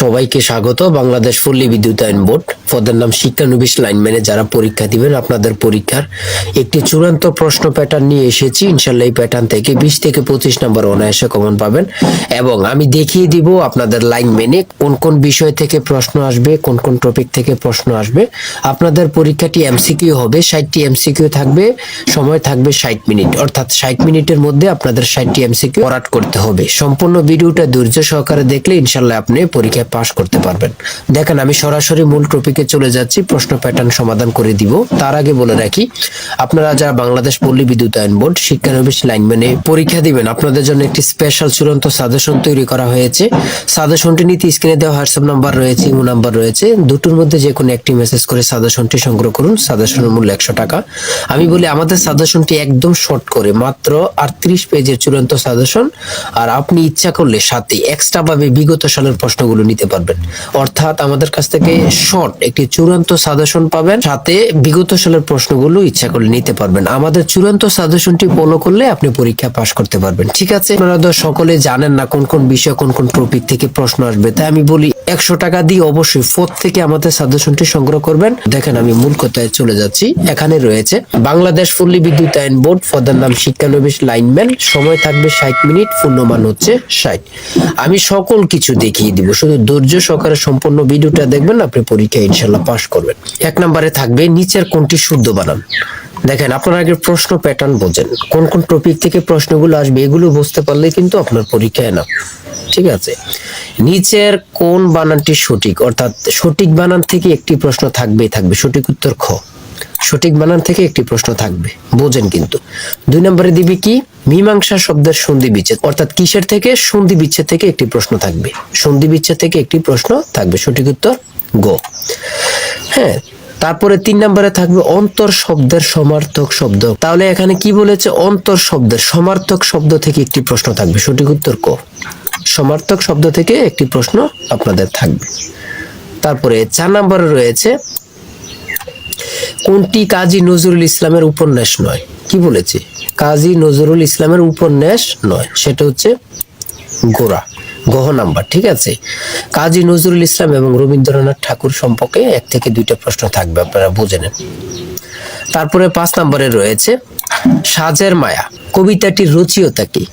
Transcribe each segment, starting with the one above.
সবাইকে স্বাগত। বাংলাদেশ পল্লী বিদ্যুতায়ন বোর্ড। পদের নাম শিক্ষানবিশ লাইনম্যানে যারা পরীক্ষা দিবেন, আপনাদের পরীক্ষার একটি চূড়ান্ত প্রশ্ন প্যাটার্ন নিয়ে এসেছি। ইনশাল্লাহ এই প্যাটার্ন থেকে বিশ থেকে পঁচিশ নম্বর অনায়াসে কমন পাবেন। এবং আমি দেখিয়ে দিব আপনাদের লাইন মেনে কোন কোন বিষয় থেকে প্রশ্ন আসবে, কোন কোন টপিক থেকে প্রশ্ন আসবে। আপনাদের পরীক্ষাটি এমসিকিউ হবে, ষাটটি এমসিকিউ থাকবে, সময় থাকবে ষাট মিনিট। অর্থাৎ ষাট মিনিটের মধ্যে আপনাদের ষাটটি এমসিকিউ করাট করতে হবে। সম্পূর্ণ ভিডিওটা ধৈর্য সহকারে দেখলে ইনশাল্লাহ আপনি পরীক্ষায় পাশ করতে পারবেন। দেখেন, আমি সরাসরি মূল টপিকে চলে যাচ্ছি, প্রশ্ন প্যাটার্ন সমাধান করে দিব। তার আগে বলে রাখি, আপনারা যারা বাংলাদেশ পল্লী বিদ্যুতায়ন বোর্ড শিক্ষানবিশ লাইনম্যানে পরীক্ষা দিবেন, আপনাদের জন্য একটি স্পেশাল চূড়ান্ত সাজেশন তৈরি করা হয়েছে। সাজেশনটি নিতে স্ক্রিনে দেওয়া হোয়াটসঅ্যাপ নাম্বার রয়েছে ইমো নাম্বার রয়েছে। দুটোর মধ্যে যে কোনো একটি মেসেজ করে সাজেশনটি সংগ্রহ করুন সাজেশনের মূল্য একশো টাকা। আমি বলি, আমাদের সাজেশনটি একদম শর্ট করে, মাত্র আটত্রিশ পেজের চূড়ান্ত সাজেশন আর আপনি ইচ্ছা করলে সাথে এক্সট্রা ভাবে বিগত সালের প্রশ্নগুলো নিতে পারবেন। অর্থাৎ আমাদের কাছ থেকে শর্ট একটি চূড়ান্ত সাজেশন পাবেন। সাথে বিগত সালের প্রশ্নগুলো ইচ্ছা করলে নিতে পারবেন। আমাদের চূড়ান্ত সাজেশনটি ফলো করলে আপনি পরীক্ষা পাশ করতে পারবেন। ঠিক আছে? আপনারা তো সকলে জানেন না কোন কোন বিষয় কোন কোন টপিক থেকে প্রশ্ন আসবে। তাই আমি বলি, একশো টাকা দিয়ে অবশ্যই ফোর্থ থেকে আমাদের সাজেশনটি সংগ্রহ করবেন। দেখেন আমি মূল কথায় চলে যাচ্ছি। এখানে রয়েছে, বাংলাদেশ পল্লী বিদ্যুতায়ন বোর্ড পদের নাম শিক্ষানবিশ লাইনম্যান। সময় থাকবে ষাট মিনিট পূর্ণমান হচ্ছে ষাট। আমি সকল কিছু দেখিয়ে দিব। শুধু ধৈর্য সহকারে সম্পূর্ণ ভিডিওটা দেখবেন, আপনি পরীক্ষায় ইনশাল্লাহ পাশ করবেন। এক নম্বরে থাকবে নিচের কোনটি শুদ্ধ বানান। দেখেন, আপনার আগে প্রশ্ন প্যাটার্ন বোঝেন। কোন কোন টপিক থেকে প্রশ্নগুলো আসবে এগুলো বুঝতে পারলে কিন্তু আপনার পরীক্ষায় না ঠিক আছে? নিচের কোন বানানটি সঠিক? অর্থাৎ সঠিক বানান থেকে একটি প্রশ্ন থাকবেই থাকবে। সঠিক উত্তর খ। সঠিক বানান থেকে একটি প্রশ্ন থাকবে। বোঝেন কিন্তু। দুই নম্বরে দিবি কি? মীমাংসা শব্দের সন্ধি বিচ্ছেদ। অর্থাৎ কিসের থেকে? সন্ধি বিচ্ছেদ থেকে একটি প্রশ্ন থাকবে। সন্ধি বিচ্ছেদ থেকে একটি প্রশ্ন থাকবে। সঠিক উত্তর? গো। হ্যাঁ তারপরে তিন নম্বরে থাকবে অন্তর শব্দের সমার্থক শব্দ। তাহলে এখানে কি বলেছে? অন্তর শব্দের সমার্থক শব্দ থেকে একটি প্রশ্ন থাকবে। সঠিক উত্তর ক। সমার্থক শব্দ থেকে একটি প্রশ্ন আপনাদের থাকবে। তারপরে চার নম্বরে রয়েছে কোনটি কাজী নজরুল ইসলামের উপন্যাস নয়? কি বলেছে? কাজী নজরুল ইসলামের উপন্যাস নয়, সেটা হচ্ছে গোরা গহ নাম্বার, ঠিক আছে? কাজী নজরুল ইসলাম এবং রবীন্দ্রনাথ ঠাকুর সম্পর্কে এক থেকে দুইটা প্রশ্ন থাকবে, আপনারা বুঝে নেন। তারপরে পাঁচ নম্বরে রয়েছে, সাজের মায়া, কবিতাটির রচিয়তা কি?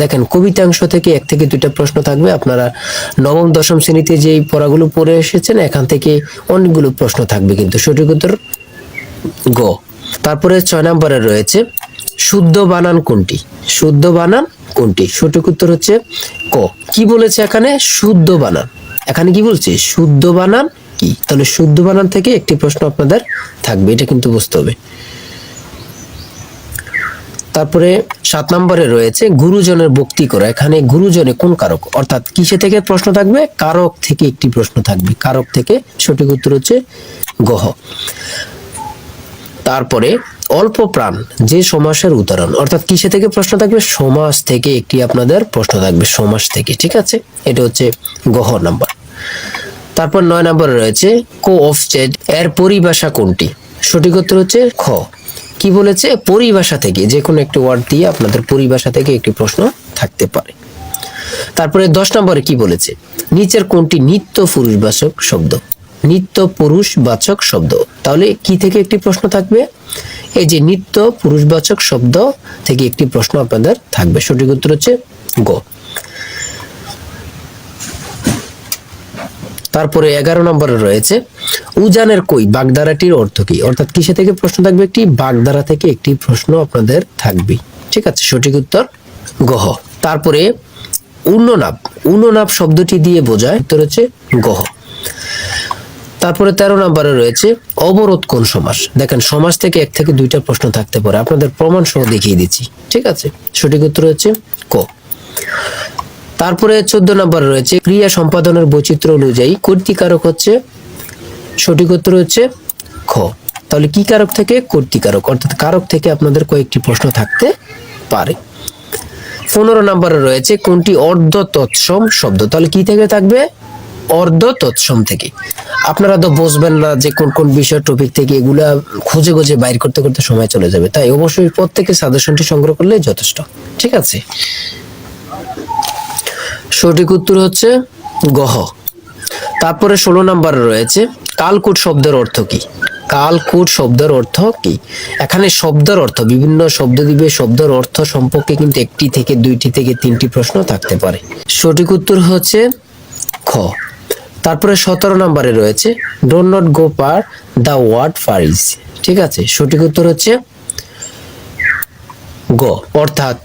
দেখেন, কবিতাংশ থেকে এক থেকে দুইটা প্রশ্ন থাকবে, আপনারা নবম, দশম শ্রেণীতে যেই পড়াগুলো পড়ে এসেছেন, এখান থেকে অনেকগুলো প্রশ্ন থাকবে, কিন্তু সঠিক উত্তর গ। তারপরে ছয় নম্বরে রয়েছে, শুদ্ধ বানান কোনটি? শুদ্ধ বানান কোনটি? সঠিক উত্তর হচ্ছে ক। কি বলেছে এখানে? শুদ্ধ বানান। এখানে কি বলছে? শুদ্ধ বানান কি? তাহলে শুদ্ধ বানান থেকে একটি প্রশ্ন আপনাদের থাকবে, এটা কিন্তু বুঝতে হবে। তারপরে সাত নম্বরে রয়েছে, গুরুজনের ভক্তি করা। এখানে গুরুজনে কোন কারক? অর্থাৎ কিসে থেকে প্রশ্ন থাকবে? কারক থেকে একটি প্রশ্ন থাকবে। কারক থেকে সঠিক উত্তর হচ্ছে গহ। তারপরে অল্প প্রাণ, যে সমাসের উদাহরণ। অর্থাৎ কিসে থেকে প্রশ্ন থাকবে? সমাস থেকে একটি আপনাদের প্রশ্ন থাকবে, সমাস থেকে, ঠিক আছে? এটা হচ্ছে গহ নাম্বার। তারপর নয় নম্বরে রয়েছে কো অফ চেড এর পরিভাষা কোনটি? সঠিক উত্তর হচ্ছে খ। কি বলেছে? পরিভাষা থেকে, যে কোনো একটি ওয়ার্ড দিয়ে আপনাদের পরিভাষা থেকে একটি প্রশ্ন থাকতে পারে। তারপরে দশ নম্বরে কি বলেছে? নিচের কোনটি নিত্য পুরুষবাচক শব্দ? নিত্য পুরুষবাচক শব্দ। তাহলে কি থেকে একটি প্রশ্ন থাকবে? এই যে নিত্য পুরুষবাচক শব্দ থেকে একটি প্রশ্ন আপনাদের থাকবে। সঠিক উত্তর হচ্ছে গ। তারপরে এগারো নম্বরে রয়েছে, উজানের কই বাগধারাটির অর্থ কি? অর্থাৎ কিসে থেকে প্রশ্ন থাকবে? একটি বাগধারা থেকে একটি প্রশ্ন আপনাদের থাকবে। ঠিক আছে, সঠিক উত্তর গহ তারপরে উন্ননাভ উন্ননাভ শব্দটি দিয়ে বোঝায়, উত্তর হচ্ছে গহ তারপরে তেরো নম্বরে রয়েছে অবরোধ কোন সমাস? দেখেন, সমাস থেকে এক থেকে দুইটা প্রশ্ন থাকতে পারে। আপনাদের প্রমাণ সহ দেখিয়ে দিচ্ছি। ঠিক আছে? সঠিক উত্তর হচ্ছে ক। তারপরে চোদ্দ নম্বরে রয়েছে ক্রিয়া সম্পাদনের বৈচিত্র্য অনুযায়ী কর্তৃকারক হচ্ছে, সঠিক উত্তর হচ্ছে খ। তাহলে কি কারক থেকে? কর্তৃকারক অর্থাৎ কারক থেকে আপনাদের কয়েকটি প্রশ্ন থাকতে পারে। পনেরো নম্বরে রয়েছে কোনটি অর্ধ তৎসম শব্দ। তাহলে কি থেকে থাকবে? অর্ধ তৎসম থেকে। আপনারা তো বুঝবেন না যে কোন কোন বিষয় টপিক থেকে এগুলা খুঁজে খুঁজে বাইর করতে করতে সময় চলে যাবে। তাই অবশ্যই প্রত্যেকে সাজেশনটি সংগ্রহ করলে যথেষ্ট। ঠিক আছে? সঠিক উত্তর হচ্ছে গহ। তারপরে ষোলো নাম্বারে রয়েছে, কালকুট শব্দের অর্থ কি? কালকুট শব্দের অর্থ কি? এখানে শব্দের অর্থ, বিভিন্ন শব্দ দিবে, শব্দের অর্থ সম্পর্কে কিন্তু একটি থেকে দুইটি থেকে তিনটি প্রশ্ন থাকতে পারে। সঠিক উত্তর হচ্ছে খ। তারপরে সতেরো নম্বরে রয়েছে don't not go per the word fairies ঠিক আছে? সঠিক উত্তর হচ্ছে গ অর্থাৎ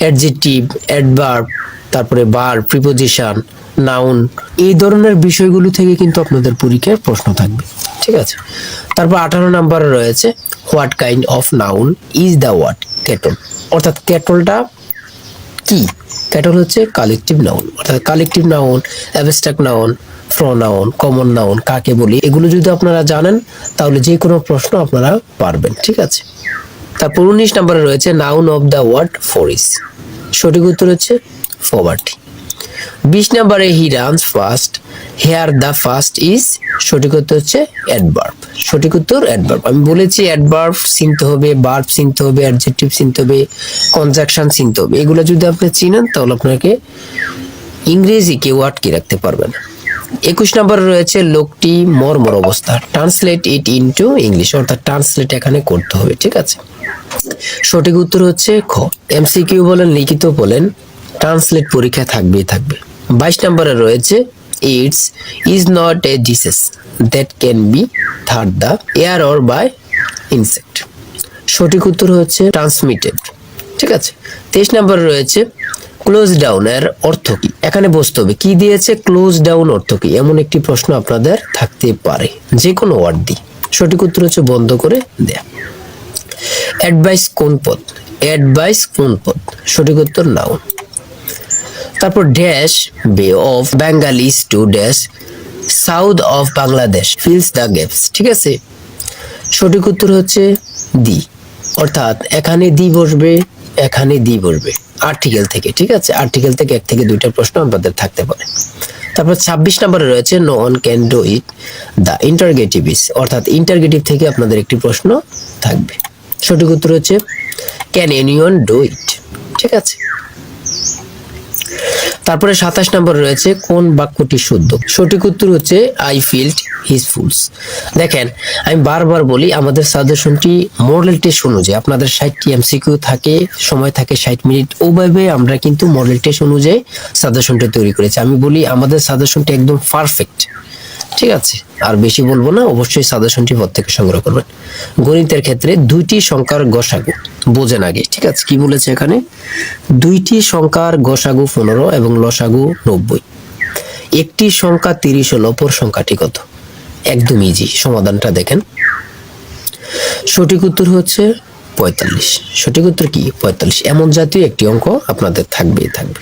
অ্যাডজেক্টিভ অ্যাডভার্ব তারপরে বার প্রিপোজিশন নাউন এই ধরনের বিষয়গুলো থেকে কিন্তু আপনাদের পরীক্ষায় প্রশ্ন থাকবে। ঠিক আছে? তারপর আঠারো নাম্বারে রয়েছে what kind of noun is the word cattle অর্থাৎ ক্যাটলটা কি? ক্যাটল হচ্ছে কালেকটিভ নাউন অর্থাৎ collective noun abstract noun pronoun common noun কাকে বলি, এগুলো যদি আপনারা জানেন, তাহলে যে কোনো প্রশ্ন আপনারা পারবেন, ঠিক আছে? তারপর উনিশ নম্বরে রয়েছে noun of the word poor is সঠিক উত্তর হচ্ছে ফোভার্টি বিশ নম্বরে he runs fast here the fast is সঠিক উত্তর হচ্ছে অ্যাডভার্ব সঠিক উত্তর অ্যাডভার্ব আমি বলেছি অ্যাডভার্ব চিনতে হবে বার্ব চিনতে হবে অ্যাডজেক্টিভ চিনতে হবে কনজাকশন চিনতে হবে। এগুলো যদি আপনি চিনেন, তাহলে আপনাকে ইংরেজি কেউ আটকে রাখতে পারবেন? একুশ নম্বরে রয়েছে লোকটি মর্মর অবস্থা। ট্রান্সলেট ইট ইনটু ইংলিশ অর্থাৎ ট্রান্সলেট এখানে করতে হবে, ঠিক আছে? সঠিক উত্তর হচ্ছে খ। এমসিকিউ বলেন, লিখিত বলেন ট্রান্সলেট পরীক্ষা থাকবেই থাকবে। বাইশ নম্বরে রয়েছে it's is not a disease that can be third the air or by insect সঠিক উত্তর হচ্ছে ট্রান্সমিটেড ঠিক আছে? তেইশ নম্বরে রয়েছে ক্লোজ ডাউন এর অর্থ কি? এখানে বুঝতে হবে। কি দিয়েছে? ক্লোজ ডাউন অর্থ কি? এমন একটি প্রশ্ন আপনাদের থাকতে পারে। যে কোনো ওয়ার্ড দিয়ে। সঠিক উত্তর হচ্ছে বন্ধ করে দেয়া। অ্যাডভাইস কোন পদ? অ্যাডভাইস কোন পদ? সঠিক উত্তর নাউন তারপর dash bay of Bengal is to dash south of Bangladesh fills the gaps ঠিক আছে? সঠিক উত্তর হচ্ছে দি অর্থাৎ এখানে দি বসবে, এখানে দি বসবে আর্টিকেল থেকে, ঠিক আছে? আর্টিকেল থেকে এক থেকে দুইটা প্রশ্ন আমাদের থাকতে পারে। তারপর ছাব্বিশ নম্বরে রয়েছে no one can do it the interrogative is অর্থাৎ ইন্টারগেটিভ থেকে আপনাদের একটি প্রশ্ন থাকবে। সঠিক উত্তর হচ্ছে ক্যান এনিওয়ান ডু ইট ঠিক আছে? তারপরে সাতাশ নম্বর রয়েছে, কোন বাক্যটি শুদ্ধ? সঠিক উত্তর হচ্ছে আই ফিল্ড হিজ ফুলস দেখেন, আমি বারবার বলি, আমাদের সাজেশনটি মডেল টেস্ট অনুযায়ী আপনাদের ষাটটি এমসিকিউ থাকে, সময় থাকে ষাট মিনিট। ওভাবে আমরা কিন্তু মডেল টেস্ট অনুযায়ী সাজেশনটি তৈরি করেছি। আমি বলি, আমাদের সাজেশনটি একদম পারফেক্ট ঠিক আছে? আর বেশি বলব না, অবশ্যই সাজেশনটি প্রত্যেকে সংগ্রহ করবেন। গণিতের ক্ষেত্রে দুইটি সংখ্যার গসাগু। বোঝেন আগে। ঠিক আছে, কি বলেছে এখানে? দুইটি সংখ্যার গসাগু পনেরো এবং লসাগু নব্বই। একটি সংখ্যা তিরিশ হলো, অপর সংখ্যাটি কত? একদম ইজি সমাধানটা দেখেন। সঠিক উত্তর হচ্ছে পঁয়তাল্লিশ। সঠিক উত্তর কি? পঁয়তাল্লিশ। এমন জাতীয় একটি অঙ্ক আপনাদের থাকবেই, থাকবে।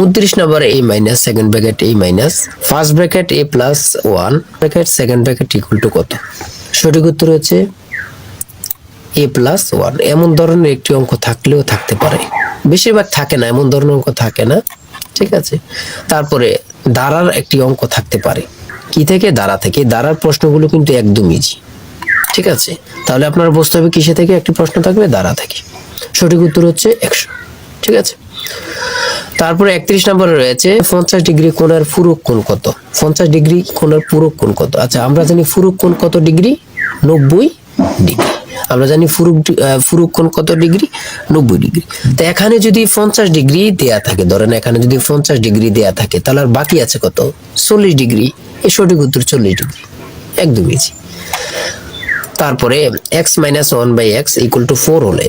উনত্রিশ নম্বর a minus second bracket a minus first bracket a plus one bracket second bracket equal to কত? সঠিক উত্তর হচ্ছে এ প্লাস ওয়ান এমন ধরনের একটি অঙ্ক থাকলেও থাকতে পারে। বেশিরভাগ থাকে না, এমন ধরনের অঙ্ক থাকে না, ঠিক আছে? তারপরে দাঁড়ার একটি অঙ্ক থাকতে পারে। কি থেকে? দাঁড়া থেকে। দাঁড়ার প্রশ্নগুলো কিন্তু একদম ইজি ঠিক আছে? তাহলে আপনার বুঝতে হবে কিসে থেকে একটি প্রশ্ন থাকবে? দাঁড়া থেকে। সঠিক উত্তর হচ্ছে একশো, ঠিক আছে? তারপরে একত্রিশ নম্বরে রয়েছে, পঞ্চাশ ডিগ্রি কোণের ফুরুক কোণ কত? পঞ্চাশ ডিগ্রি কোণের পুরুক কোণ কত? আচ্ছা আমরা জানি ফুরুক কোণ কত ডিগ্রি? নব্বই ডিগ্রি। আমরা জানি ফুরুক ফুরুক কোণ কত ডিগ্রি? নব্বই ডিগ্রি। তো এখানে যদি পঞ্চাশ ডিগ্রি দেয়া থাকে, ধরেন এখানে যদি পঞ্চাশ ডিগ্রি দেয়া থাকে, তাহলে আর বাকি আছে কত? চল্লিশ ডিগ্রি। এই সঠিক উত্তর চল্লিশ ডিগ্রি। একদম ইজি তারপরে x minus one by x equal to four হলে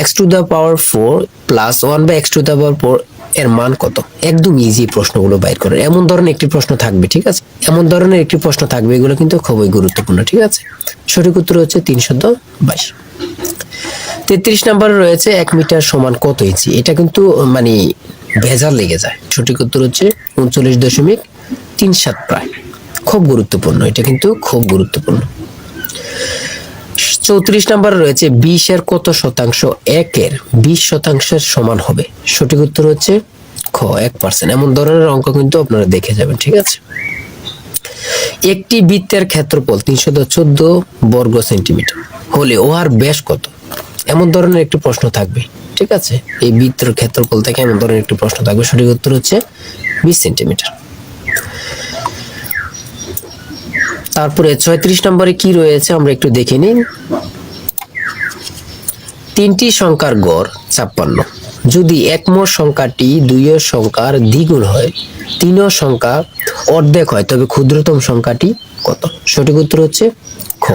x to the power four plus one by x to the power four এর মান কত? একদম ইজি প্রশ্নগুলো বাইর করে এমন ধরনের একটি প্রশ্ন থাকবে, ঠিক আছে? এমন ধরনের একটি প্রশ্ন থাকবে, এগুলো কিন্তু খুবই গুরুত্বপূর্ণ, ঠিক আছে? সঠিক উত্তর হচ্ছে তিনশত বাইশ। তেত্রিশ নম্বরে রয়েছে এক মিটার সমান কত ইঞ্চি? এটা কিন্তু মানে ভেজাল লেগে যায়। সঠিক উত্তর হচ্ছে উনচল্লিশ দশমিক তিন সাত প্রায়। খুব গুরুত্বপূর্ণ, এটা কিন্তু খুব গুরুত্বপূর্ণ। চৌত্রিশ নম্বরে রয়েছে, বিশের কত শতাংশ? একের বিশ শতাংশের সমান হবে। সঠিক উত্তর হচ্ছে খ, এক পার্সেন্ট এমন ধরনের অঙ্ক কিন্তু আপনারা দেখে যাবেন, ঠিক আছে? একটি বৃত্তের ক্ষেত্রফল তিনশো চোদ্দ বর্গ সেন্টিমিটার। হলে উহার ব্যাস কত? এমন ধরনের একটি প্রশ্ন থাকবে, ঠিক আছে? এই বৃত্তের ক্ষেত্রফল থেকে এমন ধরনের একটি প্রশ্ন থাকবে। সঠিক উত্তর হচ্ছে বিশ সেন্টিমিটার। তারপরে ছয়ত্রিশ নম্বরে কি রয়েছে আমরা একটু দেখে নিন তিনটি সংখ্যার গড় ছাপ্পান্ন। যদি একমোট সংখ্যাটি দুইয়ের সংখ্যার দ্বিগুণ হয়, তিনও সংখ্যা অর্ধেক হয়, তবে ক্ষুদ্রতম সংখ্যাটি কত? সঠিক উত্তর হচ্ছে খ।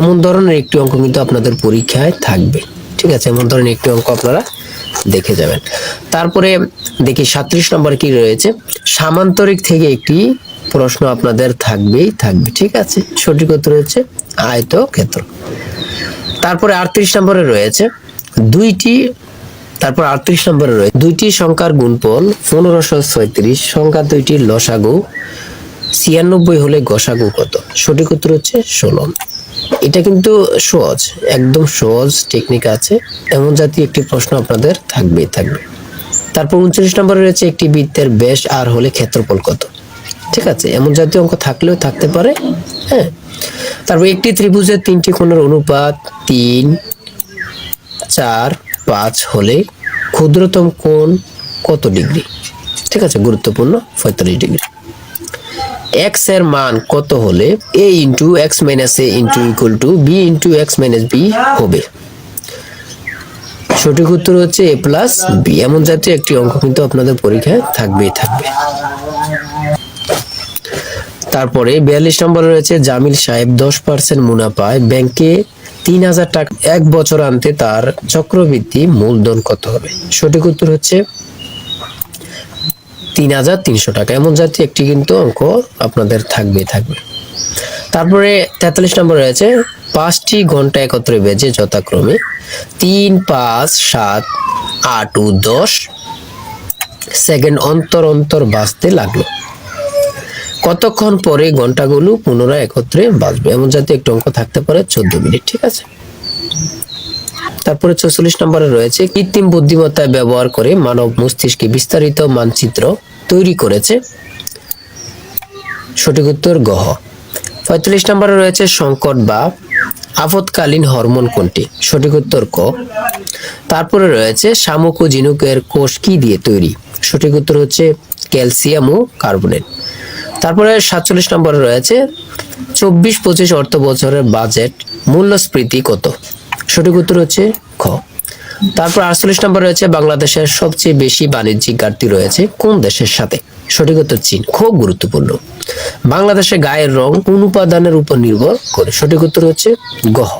এমন ধরনের একটি অঙ্ক কিন্তু আপনাদের পরীক্ষায় থাকবে। ঠিক আছে, এমন ধরনের একটি অঙ্ক আপনারা দেখে যাবেন। তারপরে দেখি সাত্রিশ নম্বর কি রয়েছে? সামান্তরিক থেকে একটি প্রশ্ন আপনাদের থাকবেই, থাকবে, ঠিক আছে? সঠিক উত্তর হচ্ছে আয়তক্ষেত্র। তারপরে আটত্রিশ নম্বরে রয়েছে দুইটি, তারপর আটত্রিশ নম্বরে রয়েছে দুইটি সংখ্যার গুণফল পনেরোশো ছয়ত্রিশ, সংখ্যা দুইটির লসাগু, ছিয়ানব্বই হলে গসাগু কত? সঠিক উত্তর হচ্ছে ষোলো। এটা কিন্তু সহজ, একদম সহজ টেকনিক আছে, এমন জাতীয় একটি প্রশ্ন আপনাদের থাকবেই, থাকবে। তারপর উনচল্লিশ নম্বরে রয়েছে একটি বৃত্তের ব্যাস আর হলে ক্ষেত্রফল কত? ঠিক আছে, এমন জাতীয় অঙ্ক থাকলেও থাকতে পারে হ্যাঁ? তারপর একটি ত্রিভুজের তিনটি কোণের অনুপাত তিন, চার, পাঁচ হলে ক্ষুদ্রতম কোণ কত ডিগ্রি? ঠিক আছে, গুরুত্বপূর্ণ পঁয়তাল্লিশ ডিগ্রি। এক্সের মান কত হলে a into x minus a into equal to b into x minus b হবে? সঠিক উত্তর হচ্ছে এ প্লাস বি এমন জাতীয় একটি অঙ্ক কিন্তু আপনাদের পরীক্ষায় থাকবেই, থাকবে। তারপরে বিয়াল্লিশ নম্বরে রয়েছে জামিল সাহেব, দশ পার্সেন্ট মুনাফায় ব্যাংকে তিন হাজার টাকা এক বছর আনতে তার চক্রবৃদ্ধি মূলধন কত হবে? সঠিক উত্তর হচ্ছে তিন হাজার তিনশো টাকা। এমন জাতীয় একটি কিন্তু অঙ্ক আপনাদের থাকবে থাকবে। তারপরে তেতাল্লিশ নম্বর রয়েছে পাঁচটি ঘণ্টা একত্রে বেজে যথাক্রমে তিন পাঁচ সাত আট ও দশ সেকেন্ড অন্তর অন্তর বাঁচতে লাগল। কতক্ষণ পরে ঘন্টাগুলো পুনরায় একত্রে বাজবে? এমন জাতীয় একটি অঙ্ক থাকতে পারে চোদ্দ মিনিট, ঠিক আছে? তারপরে চৌচল্লিশ নম্বরে রয়েছে, কৃত্রিম বুদ্ধিমত্তা ব্যবহার করে মানব মস্তিষ্কে বিস্তারিত মানচিত্র তৈরি করেছে। সঠিক উত্তর গহ পঁয়তাল্লিশ নম্বরে রয়েছে সংকট বা আপৎকালীন হরমোন কোনটি? সঠিক উত্তর ক। তারপরে রয়েছে শামুক ও ঝিনুকের কোষ কি দিয়ে তৈরি? সঠিক উত্তর হচ্ছে ক্যালসিয়াম ও কার্বনেট। তারপরে সাতচল্লিশ নম্বরে রয়েছে, চব্বিশ পঁচিশ অর্থ বছরের বাজেট মূল্যস্ফীতি কত? সঠিক উত্তর হচ্ছে খ। তারপর আটচল্লিশ নম্বর রয়েছে, বাংলাদেশের সবচেয়ে বেশি বাণিজ্যিক ঘাটতি রয়েছে কোন দেশের সাথে? সঠিক উত্তর চীন খুব গুরুত্বপূর্ণ। বাংলাদেশে গায়ের রং কোন উপাদানের উপর নির্ভর করে? সঠিক উত্তর হচ্ছে গহ।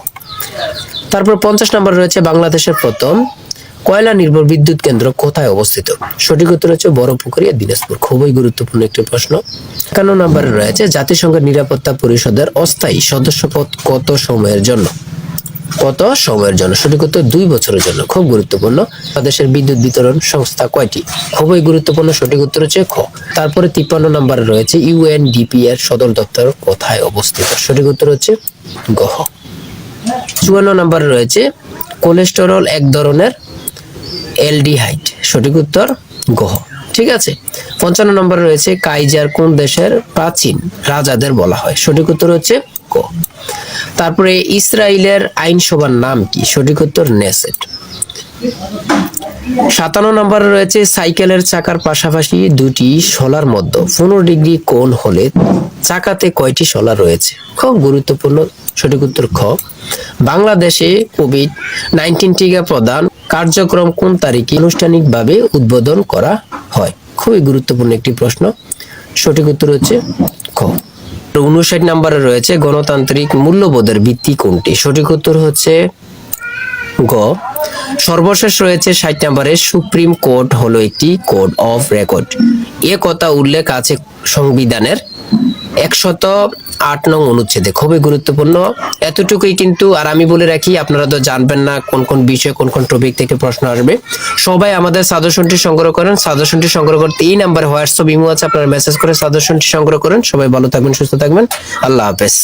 তারপর পঞ্চাশ নম্বর রয়েছে, বাংলাদেশের প্রথম কয়লা নির্ভর বিদ্যুৎ কেন্দ্র কোথায় অবস্থিত? সঠিক উত্তর হচ্ছে বড় পুকুরিয়া দিনাজপুর। খুবই গুরুত্বপূর্ণ একটি প্রশ্ন। একান্ন নম্বরে রয়েছে? জাতিসংঘের নিরাপত্তা পরিষদের অস্থায়ী সদস্যপদ কত সময়ের জন্য? কত সময়ের জন্য? সঠিক উত্তর দুই বছরের জন্য। খুব গুরুত্বপূর্ণ। বাংলাদেশের বিদ্যুৎ বিতরণ সংস্থা কয়টি? খুবই গুরুত্বপূর্ণ। সঠিক উত্তর হচ্ছে খ। তারপরে তিপ্পান্ন নম্বরে রয়েছে ইউএনডিপি এর সদর দপ্তর কোথায় অবস্থিত? সঠিক উত্তর হচ্ছে গহ চুয়ান্ন নম্বরে রয়েছে কোলেস্টেরল এক ধরনের এলডিহাইড সঠিক উত্তর গহ ঠিক আছে? পঞ্চান্ন নম্বরে রয়েছে কাইজার কোন দেশের প্রাচীন রাজাদের বলা হয়। সঠিক উত্তর হচ্ছে ক। তারপরে ইসরায়েলের আইনসভার নাম কি? সঠিক উত্তর, নেসেট। সাতান্ন নম্বরে রয়েছে সাইকেলের চাকার পাশাপাশি দুটি শলার মধ্যে পনেরো ডিগ্রি কোণ হলে চাকাতে কয়টি শলা রয়েছে? খুব গুরুত্বপূর্ণ। সঠিক উত্তর, খ। বাংলাদেশে কোভিড নাইন্টিন টিকা প্রদান কার্যক্রম কোন তারিখে আনুষ্ঠানিকভাবে উদ্বোধন করা হয়? খুবই গুরুত্বপূর্ণ একটি প্রশ্ন। সঠিক উত্তর হচ্ছে খ। উনষাট নম্বরে রয়েছে গণতান্ত্রিক মূল্যবোধের ভিত্তি কোনটি? সঠিক উত্তর হচ্ছে গ, সর্বশেষ রয়েছে ষাট নম্বরে সুপ্রিম কোর্ট হলো একটি কোড অফ রেকর্ড। এ কথা উল্লেখ আছে সংবিধানের একশত আট নং অনুচ্ছেদে, খুবই গুরুত্বপূর্ণ। এতটুকুই কিন্তু, আর আমি বলে রাখি, আপনারা তো জানবেন না কোন কোন বিষয়ে কোন কোন টপিক থেকে প্রশ্ন আসবে। সবাই আমাদের সাজেশনটি সংগ্রহ করেন সাজেশনটি সংগ্রহ করতে এই নাম্বারে হোয়াটসঅ্যাপ, ইমো আছে, আপনারা মেসেজ করে সাজেশনটি সংগ্রহ করেন। সবাই ভালো থাকবেন, সুস্থ থাকবেন। আল্লাহ হাফেজ।